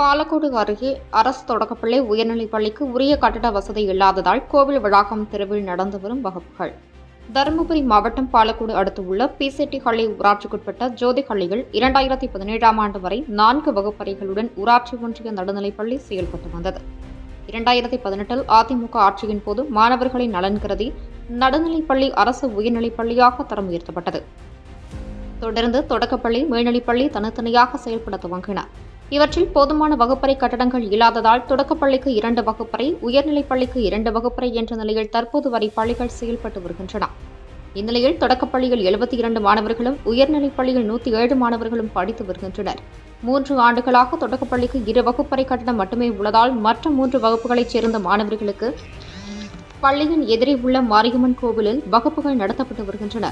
பாலக்கோடு அருகே அரசு தொடக்கப்பள்ளி உயர்நிலைப் பள்ளிக்கு உரிய கட்டட வசதி இல்லாததால் கோவில் வளாகம் தெருவில் நடந்து வரும் வகுப்புகள். தருமபுரி மாவட்டம் பாலக்கோடு அடுத்துள்ள பிசெட்டிஹள்ளி ஊராட்சிக்குட்பட்ட ஜோதிஹள்ளியில் இரண்டாயிரத்தி பதினேழாம் ஆண்டு வரை நான்கு வகுப்பறைகளுடன் ஊராட்சி ஒன்றிய நடுநிலைப்பள்ளி செயல்பட்டு வந்தது. இரண்டாயிரத்தி பதினெட்டில் அதிமுக ஆட்சியின் போது மாணவர்களின் நலன் கருதி நடுநிலைப்பள்ளி அரசு உயர்நிலைப் பள்ளியாக தரம் உயர்த்தப்பட்டது. தொடர்ந்து தொடக்கப்பள்ளி மேல்நிலைப்பள்ளி தனித்தனியாக செயல்பட துவங்கின. இவற்றில் போதுமான வகுப்பறை கட்டடங்கள் இல்லாததால் தொடக்கப்பள்ளிக்கு இரண்டு வகுப்பறை உயர்நிலைப் பள்ளிக்கு இரண்டு வகுப்பறை என்ற நிலையில் தற்போது வரை பள்ளிகள் செயல்பட்டு வருகின்றன. இந்நிலையில் தொடக்கப்பள்ளியில் எழுபத்தி இரண்டு மாணவர்களும் உயர்நிலைப் பள்ளியில் நூற்றி ஏழு மாணவர்களும் படித்து வருகின்றனர். மூன்று ஆண்டுகளாக தொடக்கப்பள்ளிக்கு இரு வகுப்பறை கட்டடம் மட்டுமே உள்ளதால் மற்ற மூன்று வகுப்புகளைச் சேர்ந்த மாணவர்களுக்கு பள்ளியின் எதிரே உள்ள மாரியம்மன் கோவிலில் வகுப்புகள் நடத்தப்பட்டு வருகின்றன.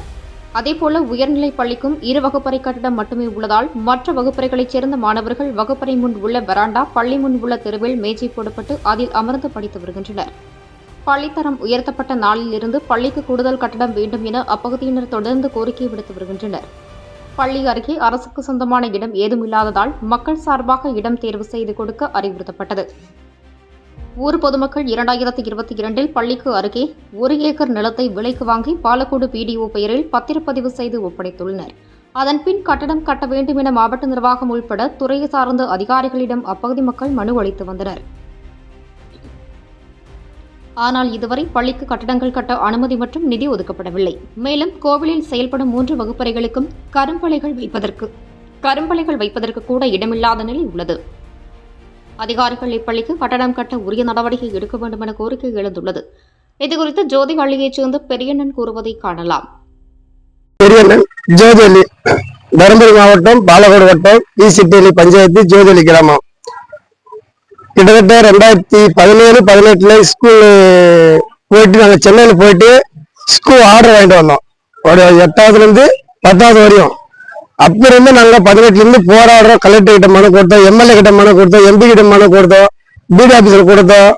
அதேபோல உயர்நிலைப் பள்ளிக்கும் இரு வகுப்பறை கட்டடம் மட்டுமே உள்ளதால் மற்ற வகுப்பறைகளைச் சேர்ந்த மாணவர்கள் வகுப்பறை முன் உள்ள வராண்டா பள்ளி முன் உள்ள தெருவில் மேஜை போடப்பட்டு அதில் அமர்ந்து படித்து வருகின்றனர். பள்ளித்தரம் உயர்த்தப்பட்ட நாளிலிருந்து பள்ளிக்கு கூடுதல் கட்டடம் வேண்டும் என அப்பகுதியினர் தொடர்ந்து கோரிக்கை விடுத்து வருகின்றனர். பள்ளி அருகே அரசுக்கு சொந்தமான இடம் ஏதும் இல்லாததால் மக்கள் சார்பாக இடம் தேர்வு செய்து கொடுக்க அறிவுறுத்தப்பட்டது. ஊர் பொதுமக்கள் இரண்டாயிரத்தி இருபத்தி இரண்டில் பள்ளிக்கு அருகே ஒரு ஏக்கர் நிலத்தை விலைக்கு வாங்கி பாலக்கோடு பிடிஓ பெயரில் பத்திரப்பதிவு செய்து ஒப்படைத்துள்ளனர். அதன்பின் கட்டடம் கட்ட வேண்டும் என மாவட்ட நிர்வாகம் உள்பட துறையை சார்ந்த அதிகாரிகளிடம் அப்பகுதி மக்கள் மனு அளித்து வந்தனர். ஆனால் இதுவரை பள்ளிக்கு கட்டடங்கள் கட்ட அனுமதி மற்றும் நிதி ஒதுக்கப்படவில்லை. மேலும் கோவிலில் செயல்படும் மூன்று வகுப்பறைகளுக்கும் கரும்பலைகள் வைப்பதற்கு கரும்பலைகள் வைப்பதற்கு கூட இடமில்லாத நிலை உள்ளது. அதிகாரிகள் இப்பள்ளிக்கு கட்டடம் கட்ட உரிய நடவடிக்கை எடுக்க வேண்டும் என கோரிக்கை எழுந்துள்ளது. இதுகுறித்து ஜோதி ஹள்ளியைச் சேர்ந்த பெரியண்ணன் கூறுவதை காணலாம். பெரியண்ணன் ஜோதியலி தருமபுரி மாவட்டம் பாலக்கோடு வட்டம் ஈசிட்டலி பஞ்சாயத்து ஜோதியலி கிராமம். கிட்டத்தட்ட ரெண்டாயிரத்தி பதினேழு பதினெட்டுல ஸ்கூல் போயிட்டு நாங்கள் சென்னையில் போயிட்டு ஸ்கூல் ஆர்டர் வாங்கிட்டு வந்தோம். ஒரு எட்டாவதுலேருந்து பத்தாவது வரையும். அப்ப இருந்து நாங்க பதினெட்டுல இருந்து போராடுறோம். கலெக்டர் கிட்ட மனு கொடுத்தோம் எம்எல்ஏ கிட்ட மனு கொடுத்தோம் எம்பி கிட்ட மனு கொடுத்தோம் பிடி ஆபீசர் கொடுத்தோம்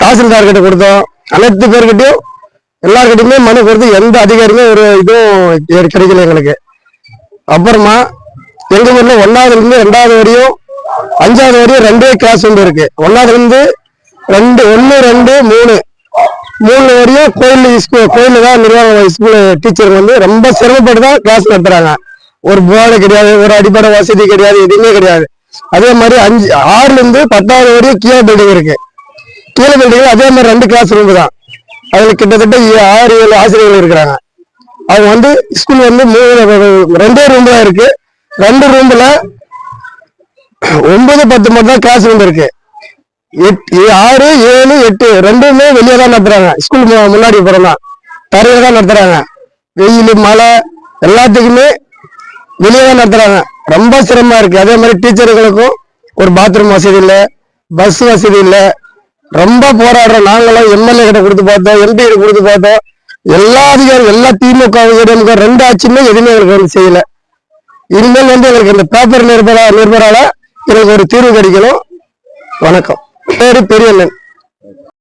தாசில்தார் கிட்ட கொடுத்தோம். அனைத்து பேர்கிட்டயும் எல்லார்கிட்டயுமே மனு கொடுத்து எந்த அதிகாரியுமே ஒரு இதுவும் கிடைக்கல எங்களுக்கு. அப்புறமா எங்க ஊர்ல ஒன்னாவதுல இருந்து ரெண்டாவது வரையும் அஞ்சாவது வரையும் ரெண்டே கிளாஸ் வந்து இருக்கு. ஒன்னாவதுல இருந்து ரெண்டு ஒன்னு ரெண்டு மூணு. மூணு வரையும் கோயில் ஸ்கூல் கோயில்ல தான் நிர்வாகம் ஸ்கூல் டீச்சர் வந்து ரொம்ப சிரமப்பட்டு தான் கிளாஸ் நடத்துறாங்க. ஒரு போர்டு கிடையாது ஒரு அடிப்படை வசதி கிடையாது எதுவுமே கிடையாது. அதே மாதிரி அஞ்சு ஆறுல இருந்து பத்தாவது வரையும் கீழே பில்டிங் இருக்கு. கீழே பில்டிங் அதே மாதிரி ரெண்டு கிளாஸ் ரூம் தான். அதுல கிட்டத்தட்ட ஏ- ஆறு ஏழு ஆசிரியர்கள் இருக்கிறாங்க. அவங்க வந்து ஸ்கூல் வந்து மூணு ரெண்டே ரூம் தான் இருக்கு. ரெண்டு ரூம்ல ஒன்பது பத்து மட்டும் தான் கிளாஸ் ரூம் இருக்கு. எட்டு ஆறு ஏழு எட்டு ரெண்டுமே வெளியே தான் நடத்துறாங்க. ஸ்கூல் முன்னாடி போறோம்னா தரையில தான் நடத்துறாங்க. வெயில் மழை எல்லாத்துக்குமே வெளியே தான் நடத்துறாங்க. ரொம்ப சிரமமா இருக்கு. அதே மாதிரி டீச்சர்களுக்கும் ஒரு பாத்ரூம் வசதி இல்லை பஸ் வசதி இல்லை. ரொம்ப போராடுறோம். நாங்களும் எம்எல்ஏ கிட்ட கொடுத்து பார்த்தோம் எம்பி கிட்ட கொடுத்து பார்த்தோம். எல்லா அதிகாரம் எல்லா திமுக ஏடிஎம்க ரெண்டு ஆட்சியுமே எதுவுமே எங்களுக்கு வந்து செய்யல. இனிமேல் வந்து எங்களுக்கு இந்த பேப்பர் நிருபரா நிருபரால எங்களுக்கு ஒரு தீர்வு கிடைக்கணும். வணக்கம். பேரு பெரியண்ணன்.